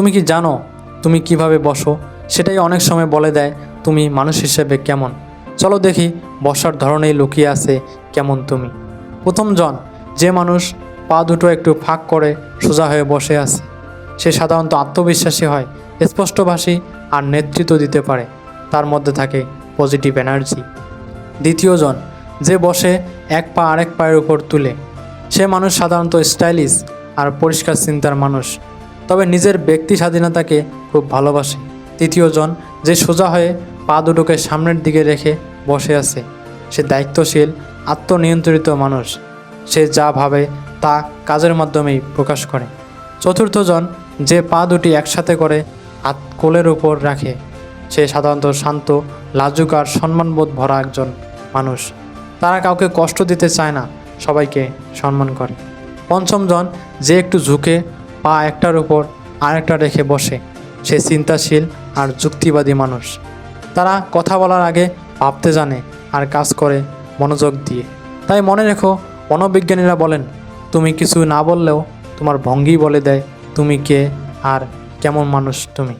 তুমি কি জানো তুমি কীভাবে বসো? সেটাই অনেক সময় বলে দেয়, তুমি মানুষ হিসেবে কেমন? চলো দেখি বসার ধরনেই লুকিয়ে আছে কেমন তুমি। প্রথম জন, যে মানুষ পা দুটো একটু ফাঁক করে সোজা হয়ে বসে আছে। সে সাধারণত আত্মবিশ্বাসী হয়, স্পষ্টভাষী আর নেতৃত্ব দিতে পারে। তার মধ্যে থাকে পজিটিভ এনার্জি দ্বিতীয় জন, যে বসে এক পা আরেক পায়ের উপর তুলে। সে মানুষ সাধারণত স্টাইলিশ আর পরিষ্কার চিন্তার মানুষ। তবে নিজের ব্যক্তি স্বাধীনতাকে খুব ভালোবাসে। তৃতীয় জন যে সোজা হয়ে পা দুটোকে সামনের দিকে রেখে বসে আছে, সে দায়িত্বশীল, আত্মনিয়ন্ত্রিত মানুষ। সে যা ভাবে তা কাজের মাধ্যমেই প্রকাশ করে। চতুর্থ জন যে পা দুটি একসাথে করে হাত কোলের উপর রাখে, সে সাধারণত শান্ত, লাজুক আর সম্মানবোধ ভরা একজন মানুষ। তারা কাউকে কষ্ট দিতে চায় না, সবাইকে সম্মান করে। পঞ্চম জন যে একটু ঝুঁকে পা একটার উপর আরেকটা রেখে বসে। সে চিন্তাশীল আর যুক্তিবাদী মানুষ। তারা কথা বলার আগে ভাবতে জানে আর কাজ করে মনোযোগ দিয়ে। তাই মনে রেখো মনোবিজ্ঞানীরা বলেন, তুমি কিছু না বললেও তোমার ভঙ্গি বলে দেয় তুমি কে আর কেমন মানুষ তুমি?